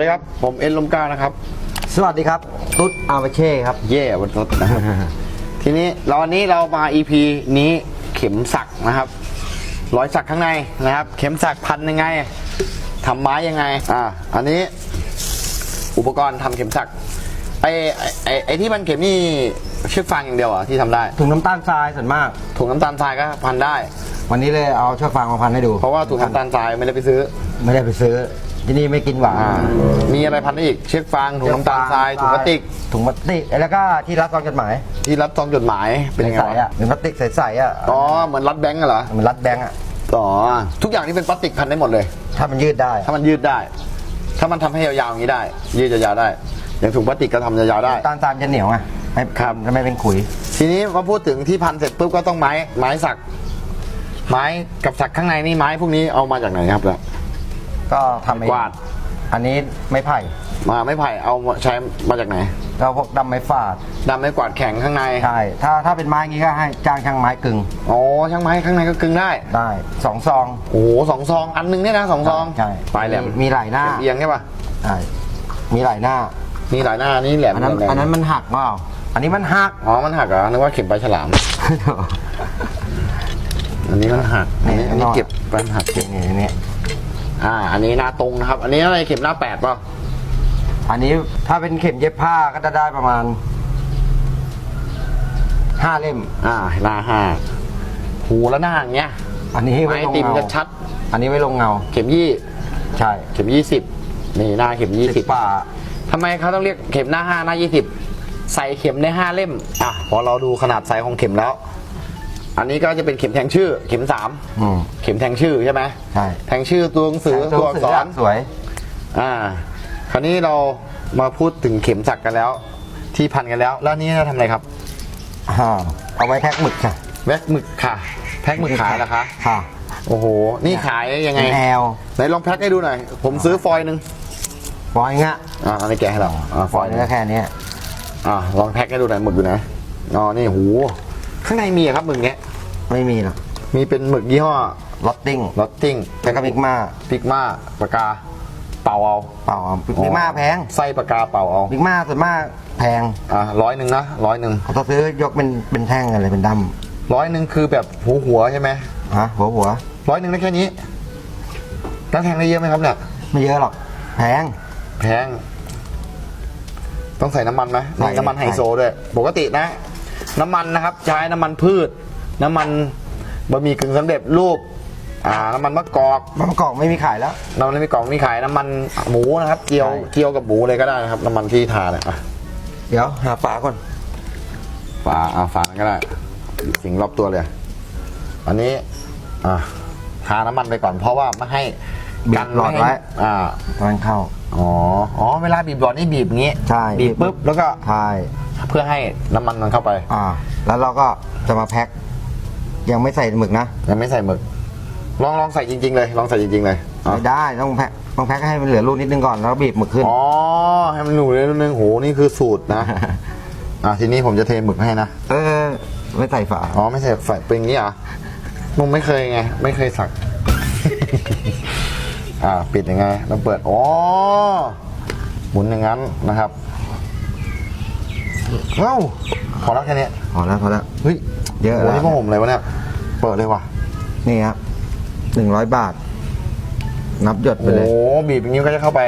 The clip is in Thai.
สวัสดีครับ ผมเอ็นลมเกล้านะครับ สวัสดีครับ ตุ๊ดอาวาเช่ครับ เย่วันรถนะครับ ทีนี้เราวันนี้เรามา EP นี้เข็มสักนะครับ รอยสักข้างในนะครับ เข็มสักพันยังไงทำไม้ยังไง อ่า อันนี้อุปกรณ์ทำเข็มสัก ไอ้ไอ้ไอ้ไอ้ที่มันเข็มนี่เชือกฟางอย่างเดียวเหรอะที่ทำได้ ถุงน้ำตาลทรายส่วนมาก ถุงน้ำตาลทรายก็พันได้ วันนี้เลยเอาเชือกฟางมาพันให้ดู เพราะว่าถุงน้ำตาลทรายไม่ได้ไปซื้อ ไม่ได้ไปซื้อ ที่นี่ไม่กินหวาน อ่ามีอะไรพันได้อีก เชือกฟางถุงน้ำตาลทรายถุงพลาสติก ถุงพลาสติกแล้วก็ที่รัดซองจดหมายที่รับซองจดหมายเป็นยังไงใสๆวะอะถุงพลาสติกใสๆอะอ๋อเหมือนรัดแบงก์อะเหรอเหมันรัดแบงก์อะอ๋อทุกอย่างที่เป็นพลาสติกพันได้หมดเลย ถ้ามันยืดได้ถ้ามันยืดได้ ถ้ามันทำให้ยาวๆอย่างนี้ได้ ยืดยาวๆได้ อย่างถุงพลาสติกก็ทำยาวๆได้น้ำตาลทรายมันจะเหนียวไงไม่ครับ จะไม่เป็นขุย ทีนี้มาพูดถึงที่พันเสร็จปุ๊บก็ต้องไม้ไม้สัก ไม้กับสักข้างในนี่ไม้พวกนี้เอามาจากไหนครับเนี่ย ก็ทำเองกวาด อันนี้ไม่ไผ่มาไม่ไผ่เอามาใช้มาจากไหนก็พวกดำไม้ฝาดดำไม่กวาดแข็งข้างในใช่ถ้าถ้าเป็นไม้อย่างงี้ก็ให้จ้างช่างไม้กึ่งอ๋อช่างไม้ข้างในก็กึ่งได้ได้สองซองโอ้โหสองซอง อันหนึงเนี่ยนะสองซองใช่ปลายแหลมมีหลายหน้าเอียงใช่ปะใช่มีหลายหน้า มีหลายหน้านี่แหลมอันนั้นแหลมอันนั้นมันหักเปล่าอันนี้มันหักอ๋อมันหักเหรอนึกว่าเข็มปลายฉลาม อันนี้มันหักอันนี้อันนี้นี่เก็บปันหัก นี่นี่นี่ อ่า อันนี้หน้าตรงนะครับ อันนี้อะไรเข็มหน้าแปดเปล่าอันนี้ถ้าเป็นเข็มเย็บผ้าก็จะได้ประมาณห้าเล่ม อ่าหน้าห้าหูแล้วหน้าอย่างเงี้ยอันนี้ไม้ไว้ลงติมเงาจะชัด อันนี้ไว้ลงเงา เข็มยี่ ใช่เข็มยี่สิบนี่หน้าเข็มยี่สิบป่าทำไมเขาต้องเรียกเข็มหน้าห้าหน้ายี่สิบใส่เข็มได้ห้าเล่ม อะ พอเราดูขนาดไซส์ของเข็มแล้ว อันนี้ก็จะเป็นเข็มแทงชื่อ เข็มสามอืม เข็มแทงชื่อใช่ไหมใช่ แทงชื่อตัวหนังสือตัวอักษร สวย อ่า คราวนี้เรามาพูดถึงเข็มสักกันแล้ว ที่พันกันแล้ว แล้วนี่เราทำอะไรครับอ่า เอาไว้แพ็คหมึกค่ะแพ็คหมึกค่ะ แพ็คหมึกขายเหรอคะ ค่ะ โอ้โห นี่ขายยังไง เป็นแอล ไหนลองแพ็คให้ดูหน่อย ผมซื้อฟอยล์หนึ่งฟอยล์เงี้ยอ่าอันนี้แกะให้เราอ่าฟฟออยล์ล์หนึ่งก็แค่เนี้ย อ่าลองแพ็คให้ดูหน่อยหมดอยู่ไหนอ๋อ นี่หู ข้างในมีอะครับหมึกเนี้ย ไม่มีหรอกมีเป็นหมึกยี่ห้อลอตติ้งลอตติ้งแล้วก็บิ๊กมาพิกมาปากกา เป่าเอาเปล่าบิ๊กมาแพงไส้ปากกาเป่าเอาบิ๊กมาส่วนมากแพงอ่าร้อยหนึ่งนะร้อยหนึ่งเขาต้องซื้อยกเป็นเป็นแท่งอะไรเป็นดร้อยหนึ่งคือแบบหัวหัวๆใช่ไหมำฮะหัวหัวร้อยหนึ่งได้แค่นี้แล้วแทงได้เยอะไหมครับเนี่ยไม่เยอะหรอก แพง แพง ต้องใส่น้ำมันไหมใส่ นี่น้ำมันไฮโซด้วย ปกตินะ น้ำมันนะครับ ใช้น้ำมันพืช น้ำมันบะหมี่กึ่งสำเร็จรูปอ่าน้ำมันมะกอกมะกอกไม่มีขายแล้ว น้ำมันไม่กอกมีขายน้ำมันหมูนะครับเจียวใช่เจียวกับหมูเลยก็ได้นะครับ น้ำมันที่ทาเนี่ยอะเดี๋ยวหาฝาก่อน ฝาอ่าฝาก็ได้ สิ่งรอบตัวเลยอันนี้อ่าทาน้ำมันไปก่อนเพราะว่าไม่ให้บีกับนหลอดไม่ไว้ให้อ่าตอนเข้าอ๋ออ๋อเวลาบีบหลอดนี่บีบอย่างงี้ใช่บีบปุ๊บแล้วก็ใช่ เพื่อให้น้ำมันมันเข้าไปอ่า แล้วเราก็จะมาแพ็คยังไม่ใส่หมึกนะยังไม่ใส่หมึก ลองลองใส่จริง ๆ เลย ลองใส่จริง ๆ เลยอ๋อไม่ได้ต้องแพ็คต้องแพ็คให้มันเหลือรูนิดนึงก่อนแล้วบีบหมึกขึ้น อ๋อให้มันหนูเลยนิดนึงโหนี่คือสูตรนะอะทีนี้ผมจะเทหมึกให้นะเออ ไม่ใส่ฝาอ๋อไม่ใส่ใส่เป็นอย่างนี้เหรอมึงไม่เคยไง ไม่เคยสัก อ่า ปิดยังไง แล้วเปิดอ๋อหมุนอย่างนั้นนะครับ เอ้าพอแล้วแค่นี้พอแล้วพอแล้วเฮ้ยเยอะโหแล้วนี่พ่อผมเลยวะเนี่ยเปิดเลยว่ะนี่ครับหนึ่งร้อยบาท นับหยดไปโอ้เลยบีบอย่างนี้ก็จะเข้าไป